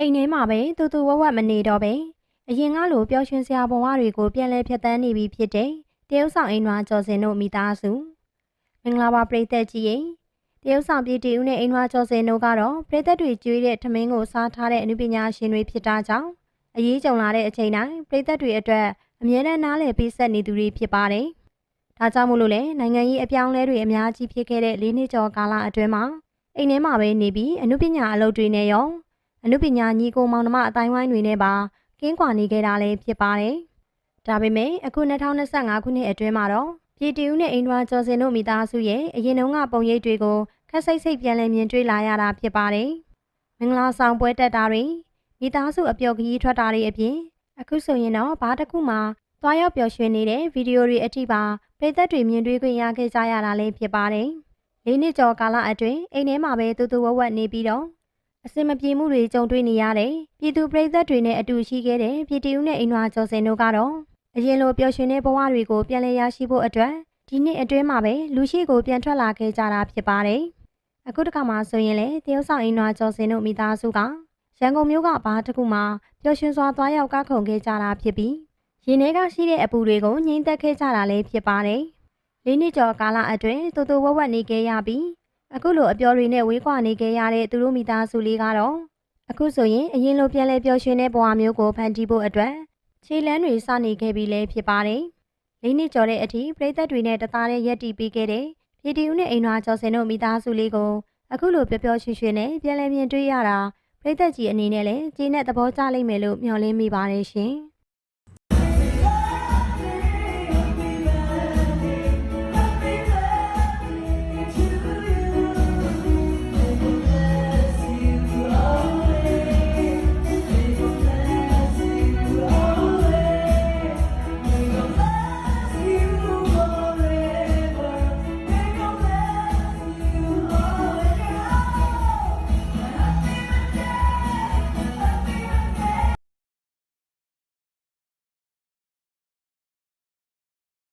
အိမ်ထဲမှာပဲတူတူဝက်ဝက်မနေတော့ပဲအရင်ကလိုပျော်ရွှင်စရာဘဝတွေကိုပြန်လဲဖြတ်သန်းနေပြီဖြစ်တဲ့တရုတ်ဆောင်အိမ်နွားကျော်စင်တို့မိသားစုမင်္ဂလာပါပရိသတ်ကြီးရေတရုတ်ဆောင်ပြည်တီဦးနဲ့အိမ်နွားကျော်စင်တို့ကတော့ပရိသတ်တွေကျွေးတဲ့ထမင်းကိုစားထားတဲ့အနုပညာရှင်တွေဖြစ်တာကြောင့်အရေးကြုံလာတဲ့အချိန်တိုင်းပရိသတ်တွေအတွက်အမြဲတမ်းနားလည်ပေးဆက်နေသူတွေဖြစ်ပါတယ်ဒါကြောင့်မို့လို့လေနိုင်ငံရေးအပြောင်းအလဲတွေအများကြီးဖြစ်ခဲ့တဲ့၄နှစ်ကျော်ကာလအတွင်းမှာအိမ်ထဲမှာပဲနေပြီးအနုပညာအလုပ်တွေနဲ့ရော အနုပညာညီကိုမောင်နှမအတိုင်းဝိုင်းတွေနဲ့ပါကင်းကွာနေခဲ့တာလည်းဖြစ်ပါတယ်။ဒါပေမဲ့အခု2025ခုနှစ်အတွင်းမှာတော့ပြည်တီဦးနဲ့အိန္ဒွာကျော်စင်တို့မိသားစုရဲ့အရင်တုန်းကပုံရိပ်တွေကိုခက်စိတ်စိတ်ပြန်လည်မြင်တွေ့လာရတာဖြစ်ပါတယ်။မင်္ဂလာဆောင်ပွဲတက်တာတွေမိသားစုအပျော်ခရီးထွက်တာတွေအပြင်အခုဆိုရင်တော့ဘာတစ်ခုမှသွားရောက်ပျော်ရွှင်နေတဲ့ဗီဒီယိုတွေအထိပါပြည်သက်တွေမြင်တွေ့ခွင့်ရခဲ့ကြရတာလည်းဖြစ်ပါတယ်။လေးနှစ်ကျော်ကာလအတွင်းအိမ်ထဲမှာပဲတူတူဝက်ဝက်နေပြီးတော့ အစင်မပြေမှုတွေကြုံတွေ့နေရတဲ့ပြည်သူပြည်သက်တွေနဲ့အတူရှိခဲ့တဲ့ပြည်တီဦးနဲ့အိမ်နွာကျော်စင်တို့ကတော့အရင်လိုပျော်ရွှင်တဲ့ဘဝတွေကိုပြန်လည်ရရှိဖို့အတွက်ဒီနှစ်အတွင်းမှာပဲလူရှိကိုပြန်ထွက်လာခဲ့ကြတာဖြစ်ပါတယ်။အခုတစ်ခါမှဆိုရင်လေတရုတ်ဆောင်အိမ်နွာကျော်စင်တို့မိသားစုကရန်ကုန်မြို့ကဘာတစ်ခုမှပျော်ရွှင်စွာသွားရောက်ကားခုံခဲ့ကြတာဖြစ်ပြီးရင်ထဲကရှိတဲ့အပူတွေကိုငြိမ်သက်ခဲ့ကြတာလည်းဖြစ်ပါတယ်။လေးနှစ်ကျော်ကာလအတွင်းတူတူဝက်ဝက်နေခဲ့ရပြီး အခုလိုအပျော်တွေနဲ့ဝေးကွာနေခဲ့ရတဲ့သူတို့မိသားစုလေးကတော့အခုဆိုရင်အရင်လိုပြန်လဲပျော်ရွှင်တဲ့ဘဝမျိုးကိုဖန်တီးဖို့အတွက်ခြေလန်းတွေစနေခဲ့ပြီလဲဖြစ်ပါတယ်။လေးနှစ်ကျော်တဲ့အထိပြည်သက်တွေနဲ့တသားတဲ့ရက်တီပြီးခဲ့တဲ့ပြည်တီဦးနဲ့အိမ်နွားကျော်စင်တို့မိသားစုလေးကိုအခုလိုပျော်ပျော်ရွှင်ရွှင်နဲ့ပြန်လဲမြင်တွေ့ရတာပြည်သက်ကြီးအနေနဲ့လည်းကျေနပ်သဘောကျလိမ့်မယ်လို့မျှော်လင့်မိပါတယ်ရှင်။